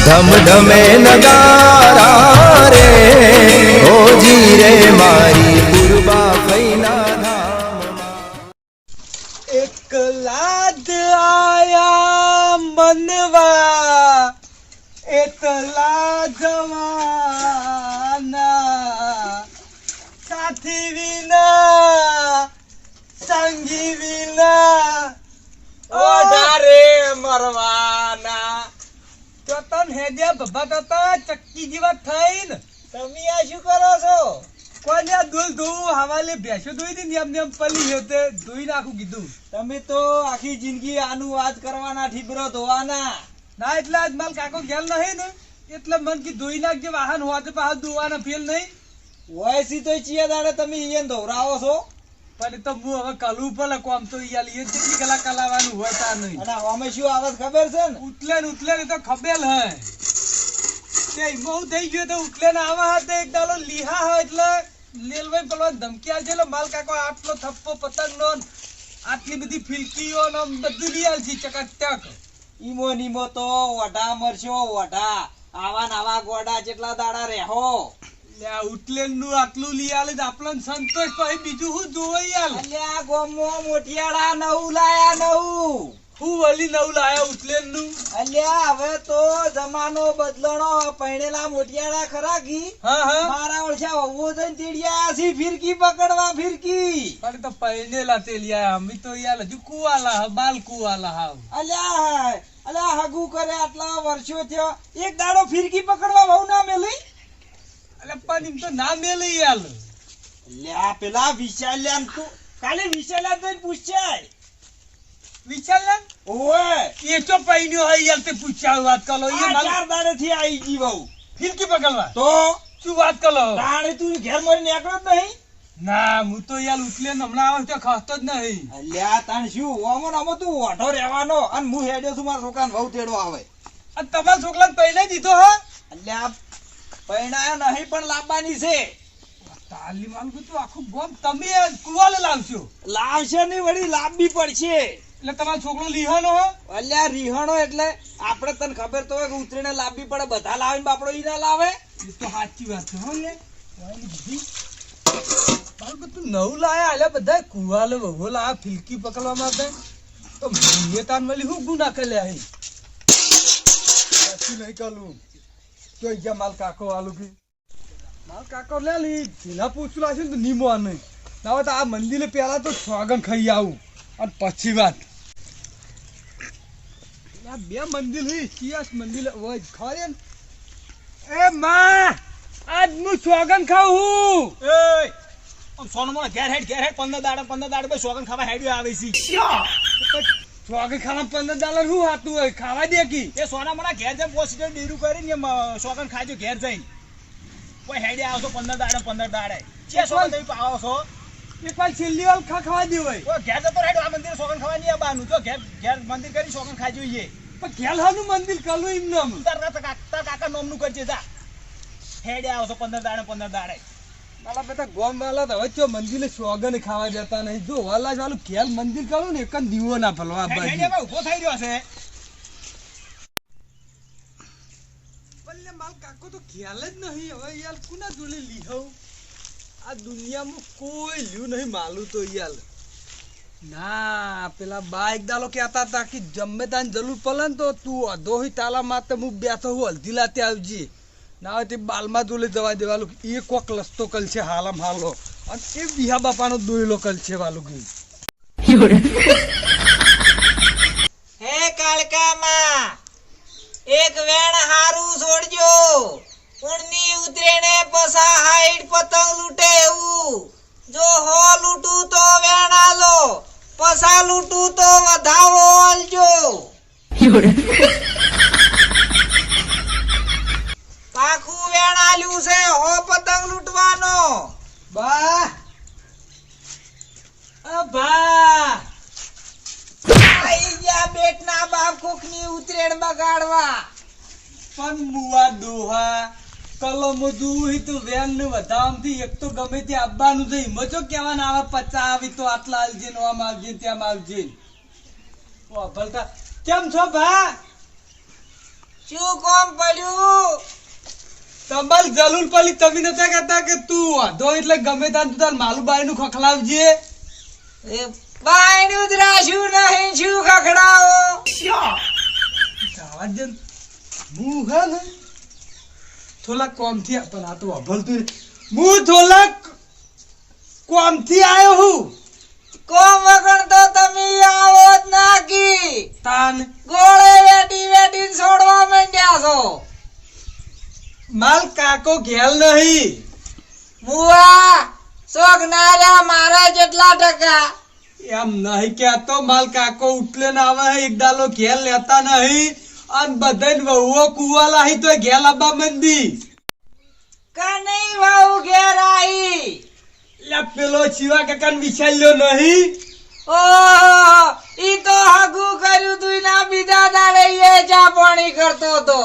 ધમ ધમે નગારા રે ઓજી રે મારી પૂર્વા ફૈના ધામમાં એકલા જ આયા મનવા એટલા જવાના સાથી વિના સંગી વિના હેડ્યા ભભા હતા થઈને. તમે આ શું કરો છો? કોને દૂધ ધોવું હવાલે ભેંસો ધોઈ હતી ને એમ પલી ગયો તે ધોઈ નાખું કીધું. તમે તો આખી જિંદગી આનું વાત કરવાના ઠીબરો ધોવાના. ના, એટલે આજ માલ કાકો ગેલ નહીં ને, એટલે મન કી ધોઈ નાખજે, વાહન હોવા તો પાછા ધોવાના ફેલ નહીં. વયસી તો ચિયા દાડે તમે અહીંયા ધોવરાવો છો. પણ તો હું હવે કલવું પડે કોમ તો યાર એ જેટલી કલાક કલાવાનું હોય તા નહીં. અને અમે શું આવે છે ખબર છે ને? ઉતલે ને ઉતલે ને તો ખબેલ હે. તે બહુ થઈ ગયો તો ઉતલે ને આવા હાથે એક ડાલો લીહા હોય એટલે લેલભાઈ પેલો ધમકી આલજે એટલે માલ કાકો આટલો થપ્પો પતંગ નો આટલી બધી ફિલકીઓ ને બધું લઈ આલજી ચકાચક. ઈમો નીમો તો વઢા મરશો વઢા આવા નવા ગોડા જેટલા દાડા રહેહો. લ્યા ઉતલેનનું આટલું લઈ આલે આપણને સંતોષ પછી બીજું શું જોવે યાર અલ્યા ગોમો મોટિયાળા નવું લાયા નવું. હું વળી નવું લાયા ઉતલેનનું અલ્યા હવે તો જમાનો બદલણો. પૈણેલા મોટિયાળા ખરા કી? હા હા. મારા ઓળખ્યા વહુઓ જઈને તેડિયા છે ફિરકી પકડવા ફિરકી. પણ તો પહેરેલા તે લ્યા અમે તો યાર હજુ કુવાલા હા બાલ કુવાલા હાવ અલ્યા અલ્યા હગુ કરે આટલા વર્ષો થયો. એક દાડો ફિરકી પકડવા ભાવ ના મેલી એટલે પણ એમ તો ના મેલે યાર. લ્યા પેલા વિશાલ્યા તું કાલે વિશાલ્યા તો પૂછાય વિચાર લે એ તો પૈન્યો હોય યાર તે પૂછ્યા વાત કરો. એ ચાર દાડે થી આવી ગઈ બહુ ફિરકી પકડવા. તો? શું વાત કરો? તાણે તું ઘેર મરી નીકળો જ નહીં? ના હું તો યાર ઉતલે હમણાં આવે તો ખાતો જ નહીં. અલ્યા તાણ શું? ઓમો તું ઓઢો રહેવાનો અને હું હેડ્યો છું મારા છોકરાને બહુ તેડો આવે. આ તમારા છોકરાને પહેલા દીધો હા. અલ્યા પૈણાયો નહીં પણ લાવવાની છે. તાલીમ માંગુ તો આખું ગોમ તમે કુવાલે લાવશો. લાવશે નહીં વળી લાવવી પડશે. એટલે તમારો છોકરો રીહણો હો. અલ્યા રીહણો એટલે આપણે તને ખબર તો હોય કે ઉતરીને લાવવી પડે બધા લાવીને બાપડો ઈ ના લાવે. એ તો સાચી વાત છે હો લે તું નવું લાયા એટલે બધા કુવાલે વહુ લાયા ફિલકી પકડવા માટે. તો મેં તાન વળી હું ગુના કર્યા અહીં સાચું નહીં કરું તો અહીંયા માલ કાકો આલુ કી માલ કાકો લે લી. જીના પૂછું લાવશે ને તો નીમો આને ના હોય તો આ મંદિરે પહેલા તો સ્વાગન ખાઈ આવું. અને પછી વાત. બે મંદિર હી સિયાસ મંદિર હોય ખરે એ માં આજ હું સ્વાગન ખાઉં સોનું મને ઘેર હેડ ઘેર હેડ પંદર દાડા પંદર દાડા ભાઈ સોગન ખાવા હેડ્યો આવે છે. સ્વાગન ખાવા પંદર ડોલર શું હાતું હોય? ખાવા દે કી. એ સોના મને ઘેર જઈને પોસ્ટર ડેરું કરીને સોગન ખાજો ઘેર જઈને. કોઈ હેડે આવશો પંદર દાડે પંદર દાડે. છે સોગન તમે પાવો છો એક વાર છેલ્લી વાર ખા ખાવા દે હોય. ઘેર જતો હેડો આ મંદિર સોગન ખાવા નહીં આવવાનું. તો ઘેર ઘેર મંદિર કરી સોગન ખાઈ જોઈએ. પણ ખેલહાનું મંદિર કલું એમ નામ તાર તાર કાકા તાર કાકા નોમનું કરજે જા. હેડે આવશો પંદર દાડે પંદર દાડે. મારા બેટા ગોમ વાલા તો હવે મંદિરે સ્વાગન ખાવા જતા નહીં. જો વાલા વાળું ખેલ મંદિર કરો ને એક જ દીવો ના ફલવા બાજુ. ભાઈ થઈ રહ્યો છે બલ્લે માલ કાકો તો ખ્યાલ જ નહીં. હવે યાર કુના જોડે લીહવ આ દુનિયામાં કોઈ લ્યું નહીં માલું તો યાર. ના પેલા બા એક દાલો કહેતા હતા કે જમે તાન જરૂર પડે ને તો તું અધો તાલા માતે હું બેઠો હું હલ્દી લાતે આવજે. ના બાલમાં જોડે જવા દેવાલું એ કોક લસ્તો કલ છે હાલમ હાલો. અને એ બિહા બાપાનો દોયલો કલ છે વાલું હે કાળકામાં, એક વેણ હારું છોડજો. ઉણની ઉતરેને પસા હાઈટ પતંગ લૂટે એવું. જો હો લૂટું તો વેણ આલો, પસા લૂટું તો વધાવો આલજો. પાખું વેણ આલ્યું છે હો પતંગ લૂંટવાનો. બા. અ આઈ ગયા બેટના બાપ કોકની ઉતરેણ બગાડવા. પણ મુવા દોહા કલમ દૂહી તો વેન ને વધામથી એક તો ગમે તે આવવાનું છે. મજો કેવાના આવા પચા આવી તો આટલા આલજે ને આમ આવજે ને આવજે ઓ ભલતા કેમ છો ભા શું કોમ પડ્યું? તમાર જલુલ પલી તમે નતા કહેતા કે તું વાંધો એટલે ગમે તાન તું તાર માલુબાઈ નું ખખડાવજે. એ બાયણું નું રાખ્યું નહીં શું ખખડાવો? જવા દે. હું હે ને થોડા કોમથી પણ આ તો અભલતું હું થોડા કોમથી આવ્યો હું. કોમ વગર તો તમે આવો જ નાખી. તાન. ગોળે વેટી વેટી છોડવા માંડ્યા છો. માલ કાકો ઘેલ નહીં. મુવા રહ્યા મારા જેટલા ટકા. એમ નહીં કેતો માલ કાકો ઉઠલે ના આવે એક દાલો ઘેલ લેતા નહીં. અને બધાને વહુઓ કુવા લાહી તો ઘેલ આબા મંદી. કનઈ વહુ ઘેર આઈ. લે પેલો શિવા કાકા વિચાર્યો નહીં. ઓહો ઈ તો હગુ કર્યું તું ના બીજા દાડે એ ચા પાણી કરતો તો.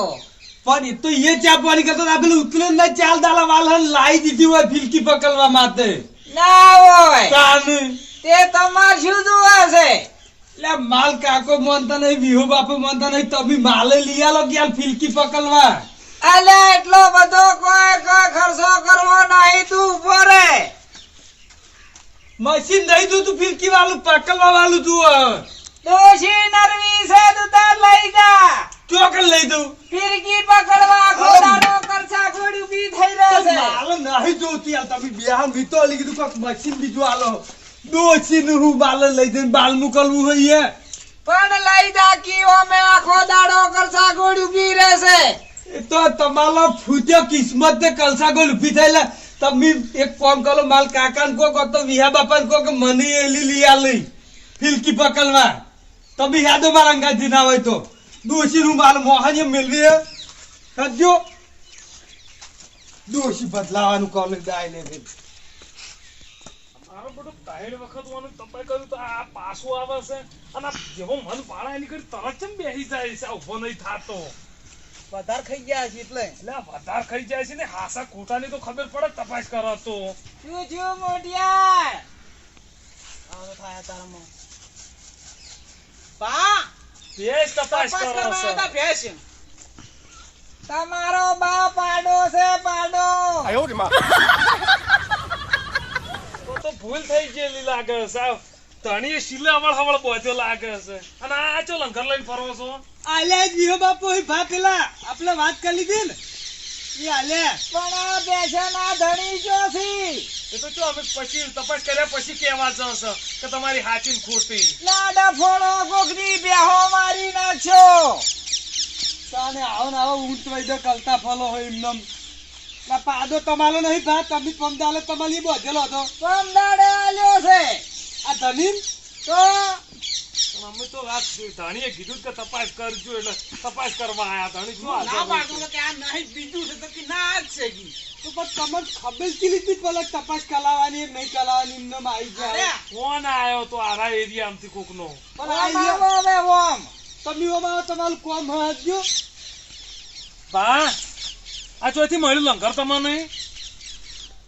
પણ એ તો એ ચા પાણી કરતો આ પેલું ઉતલે ના ચાલ દાલા વાલન લાઈ દીધી હોય ફિલકી પકડવા માટે. ના હોય. તાન. તે તમાર શું જોવા છે. લે માલ કાકો માનતા નહીં વિહો બાપુ માનતા નહીં તમે માલે લઈ આલો કે આ ફિલકી પકડવા? અલ્યા એટલો બધો કોઈ કોઈ ખર્ચો કરવો નહીં તું ઉપર મશીન નહીં તું તું ફિલકી વાળું પકડવા વાળું તું. ડોશી નરવી છે તું તાર લઈ જા. ચોકન લઈ દઉં. ફિરકી પકડવા દાડો કરછા ઘોડી ઊભી થઈ રહે છે. માલ નહીં જોતી આ તમે બેહાન વીતો લઈ કીધું કોક મશીન બીજું આલો. દોચી નું હું બાલ લઈ દઈને બાલ મોકલવું હોઈએ પણ લઈ જા કીઓ મે આખો દાડો કરછા ઘોડી ઊભી રહેશે એ તો તમારો ફૂટ્યો કિસ્મત તે કલસા ગોલ ઊભી થયેલા તમે એક ફોન કરો માલ કાકા ને કો તો વિહા બાપા ને કે મને એલી લઈ આ લઈ ફિલકી પકડવા. તમે યાદો મારા અંગાજી ના હોય તો. દોશી નું માલ મોહન એમ મેળવી હે. કરજો દોશી બદલાવાનું કોલેજ દાય ને ભાઈ મારો બધો વખત ઓનું તપાઈ કર્યું તો આ પાછું આવે છે. અને આ જેવો મન પાળા એની કરી તરત ચમ બેસી જાય છે આ નહીં થાતો. વધાર ખાઈ ગયા છે એટલે. એટલે વધાર ખાઈ જાય છે ને હાસા ખોટાની તો ખબર પડે તપાસ કરો તો શું થયું મોટિયાર આવો થાય તારામાં ભેજ તપાસ કરો ભેંસ. તમારો બા પાડો છે પાડો. તો તો ભૂલ થઈ ગયેલી લાગે છે. આ ધણીએ શીલે હવળ હવળ બોધ્યો લાગે છે. અને આ ચો લંગર લઈને ફરવો છો? આલ્યા જ વિહો બાપુ એ ભા પેલા આપણે વાત કરી લીધી ને? એ આલ્યા પણ આ બેસના ધણી જોશી એ તો જો અમે પછી તપાસ કર્યા પછી કહેવા જશે કે તમારી હાચી ખોટી. લાડા ફોડો કોકની બેહો મારી નાખ્યો તાને આવો ને આવો ઊંટ વૈદો કલતા ફલો હોય એમનેમ. પાદો તમારો નહીં ભા તમે પમદાલે તમારી બધેલો હતો. પમદાડે આલ્યો છે. આ ધનીન? તો? અમે તો વાત ધણીએ કીધું કે તપાસ કરજો એટલે તપાસ કરવા આયા. ધણી શું ના કે આ નહીં બીજું છે તો કે ના જ છે કી. તો પણ તમને ખબર જ લીધી પેલા તપાસ કરાવવાની નહીં કરાવવાની એમનેમ આવી. જાય કોણ આયો તો આરા એરિયા કોકનો. પણ ઓમ આઈ ઓમ. તમે તમારું કોમ હજો બા આ ચોથી મળ્યું લંગર તમને?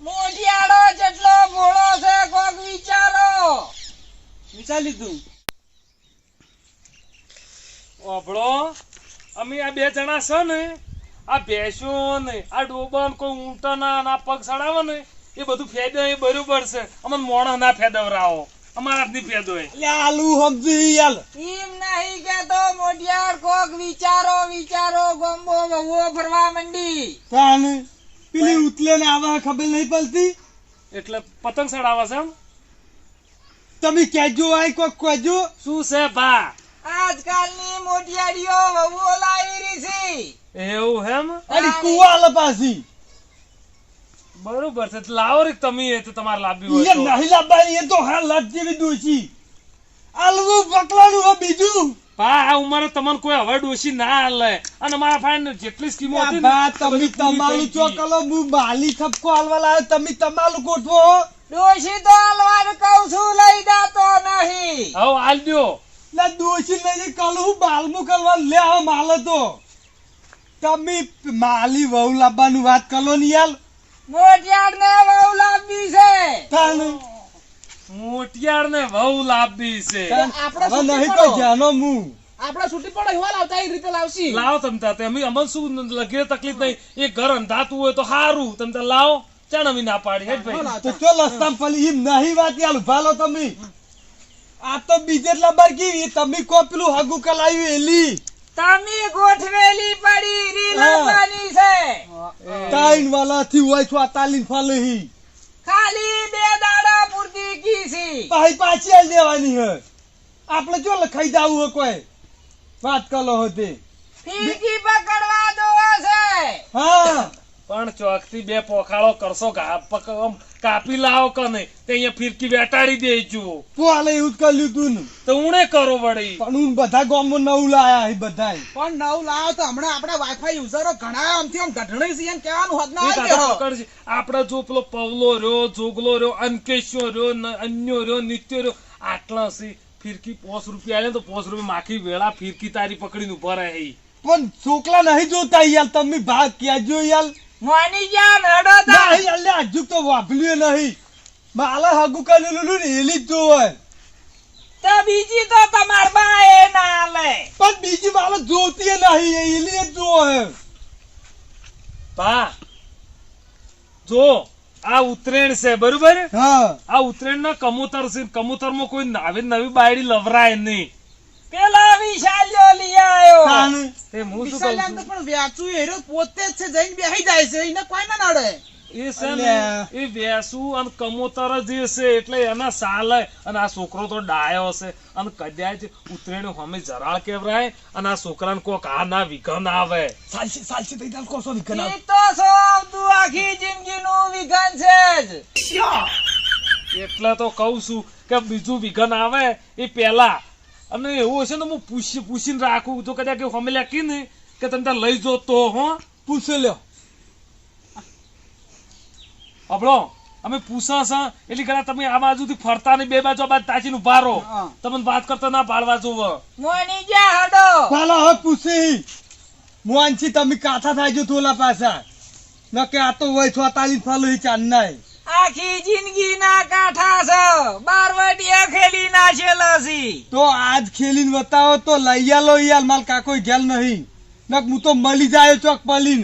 મોઢિયાળો જેટલો ભોળો છે કોક વિચારો. વિચાર લીધું. ઓભળો અમે આ બે જણા છે ને આ ભેંસો ને આ ડોબા કોઈ ઊંટના ના પગ સડાવે ને એ બધું ફેદે એ બરોબર છે. અમને મોણ ના ફેદવરાવો. અમારા ફેદો એટલે આલુ સમજી યાલ એમ નહીં કેતો મોઢિયાળ કોક વિચારો વિચારો ગોમ્બો વહુઓ ફરવા મંડી. તાન પેલી ઉતલે ને આવા ખબર નહીં પડતી? એટલે પતંગ સડાવે છે એમ? તમે કેજો આય કોક કહેજો. શું છે ભા? આજકાલની મોઢિયારીઓ વહુઓ લાવી રહી છે. એવું હેમ? અરે કુવાલ પાસી બરોબર છે લાવો રે તમે એ તો તમારે લાવવી હોય. નહીં લાવવાની એ તો હા લાજ જેવી દોશી આલવું પકવાનું હો બીજું. પા આ ઉંમરે તમને કોઈ હવે ડોશી ના હાલે અને મારા ફાઈન જેટલી સ્કીમો હતી ને, બા તમે તમારું ચોકલો હું બાલી થપકો હાલવા લાવ્યો તમે તમારું ગોઠવો. ડોશી તો હલવાનું કહું છું લઈ જાતો નહીં. હવે હાલ દ્યો. લે દોષી લઈને કલ હું બાલમું કરવા લે માલ તો તમે માલી વહુ લાવવાનું વાત કરો ને યાર. મોટિયાર ને વહુ લાવવી છે. તાન મોટિયાર ને વહુ લાવવી છે. આપણે નહીં તો જાનો હું આપણે છૂટી પડે એવા લાવતા એ રીતે લાવશી. લાવો તમ તાતે અમે અમને શું લગે તકલીફ નહીં. એ ઘર અંધાતું હોય તો સારું તમ તાર લાવો. ચાણ અમે ના પાડી હેડ ભાઈ. તો ચો લસ્તામ પલી એમ નહીં વાત યાર ભાલો તમે. આ તો બીજે જ લંબર કી તમે કો પેલું હગુ કલાયું એલી? તમે ગોઠવેલી પડી રી હા. છે. ટાઈન વાલા થી હોય છો તાલીન ફાલહી. ખાલી બે દાડા પૂરતી કીસી. ભાઈ પાછી આલ દેવાની હે. આપણે જો લખાઈ જાવું હોય કોઈ? વાત કલો હોતે ફીરકી પકડવા દો છે હા. પણ ચોકથી બે પોખાળો કરશો કા- પક- આમ કાપી લાવો કને તે અહીંયા ફિરકી વેટાડી દેજો હાલે એવું જ કર્યું તું ને. તો ઉણે કરો વળી. પણ હું બધા ગામમાં નવું લાયા હી બધાય. પણ નવું લાવો તો હમણાં આપણા વાઈફાઈ યુઝરો ઘણા આમથી આમ ગઢણી છે એમ કહેવાનું હદ ના આવી. આપણે જો પેલો પવલો રહ્યો જોગલો રહ્યો અંકેશ્યો રહ્યો અન્યો રહ્યો નિત્યો રહ્યો આટલા સી ફિરકી પોસ રૂપિયા આલે તો પોસ રૂપિયા માખી વેળા ફિરકી તારી પકડીને ઊભા રહે. પણ છોકલા નહીં જોતા યાર. તમે ભાગ ક્યાં ક્યાજો યાર? મોની જાન હડો તા. નહીં અલ્યા હજુ તો વાપર્યું નહીં. માલા હગુ કરેલું ને એલી જ જોવે તો બીજી તો તમાર બા એ ના લે પણ બીજી માલા જોતી નહીં એલી જ જોવે બા જો આ ઉત્તરાયણ છે બરોબર? હા. આ ઉત્તરાયણ ના કબૂતર છે કબૂતરમાં કોઈ નવી નવી બાયડી લવરાય નહીં. પેલા વિશાલ્યો લઈ આવ્યો તે હું શું કહું છું? પણ વ્યાચું હેરો પોતે જ છે જઈને બેહી જાય છે એને કોઈ ના નડે. એ છે ને એ વેસુ અને કમોતર જ છે એટલે એના સાલે અને આ છોકરો તો ડાયો છે અને કદાચ ઉતરેણ હમે જરાળ કેવરાય અને આ છોકરાને કોક આ ના વિઘન આવે. સાલસી સાલસી થઈ જાય કોસો વિકન ઈ તો સો આવતું આખી જિંદગીનું વિઘન છે જ. એટલે તો કહું છું કે બીજું વિઘન આવે એ પહેલા. અને એવું હશે ને હું પૂછી પૂછીને રાખું તો કદાચ કે અમે કી ને કે તમે ત્યાં લઈ જો તો હો પૂછી લ્યો. અબળો અમે પૂછા છે એટલે કદાચ તમે આ બાજુથી ફરતા ને બે બાજુ આ બાજુ તાચીને ઊભા રહો. તમને વાત કરતા ના પાડવા જોવો. મોની જા હડો. પાલા હવે પૂછી. મોનથી તમે કાથા થાય જો થોલા પાછા. ન કે આ તો હોય છો તાલી ફાલો ચાંદ નાય આખી જિંદગી ના કાઠા છે બારવટીયા ખેલી નાખેલો છે તો આજ ખેલીને બતાવો તો લઈ આલો યાર માલ કાકો ગેલ નહીં. નક હું તો મળી જાય ચોક પલીન.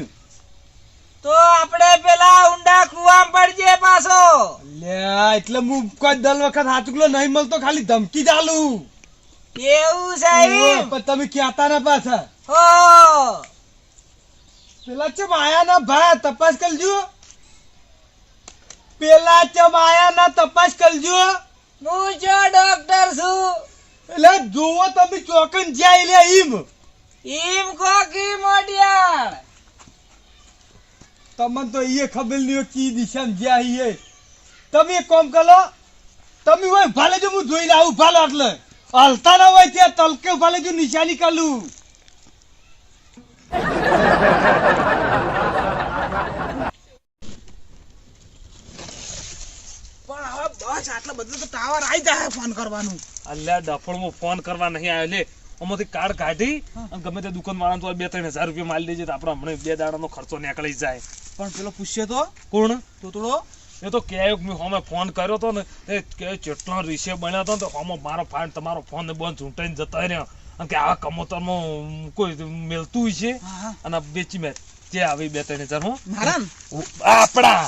તો આપણે પેલા ઊંડા કુવામ પડજે પાછો. લે એટલે હું કોઈ દલ વખત હાચુકલો નહીં મળતો ખાલી ધમકી ચાલુ એવું સાહેબ પણ તમે ક્યાતા ના પાછા? હો. પેલા ચમ આયા ના ભા તપાસ કરજો. પેલા ચમ આયા ના તપાસ કરજો. હું જો ડોક્ટર છું. એટલે જોવો તમે ચોકન જાય લે ઈમ ઈમ કોકી મોડિયા તમને તો એ ખબર નહીં કી દિશામાં જ્યાં એ. તમે એક કામ કરો તમે હોય ભાલે જો હું જોઈને આવું ભાલો એટલે હલતા ના હોય ત્યાં તલકે ભાલે જો નિશાની કરું પણ હવે બસ આટલા બધું તો ટાવર આવી જાય ફોન કરવાનું. અલ્યા ડફળમાં ફોન કરવા નહીં આવ્યો લે. આમાંથી કાર્ડ કાઢી અને ગમે તે દુકાન વાળા તો બે ત્રણ હજાર રૂપિયા માલી દેજે તો આપણે હમણાં બે દાડાનો ખર્ચો નીકળી જાય. પણ પેલો પૂછ્યો તો? કોણ? તોતડો? એ તો કહ્યું મેં હોમે ફોન કર્યો તો ને એ કે રીસે બન્યો હતો તો હોમો મારો ફાન તમારો ફોન ને બંધ ચૂંટાઈને જતા રહ્યો. અને કે કમોતરમાં કોઈ મેલતું છે. અને બેચી મેં. જે આવી બે ત્રણ હજાર હું. મારા આપણા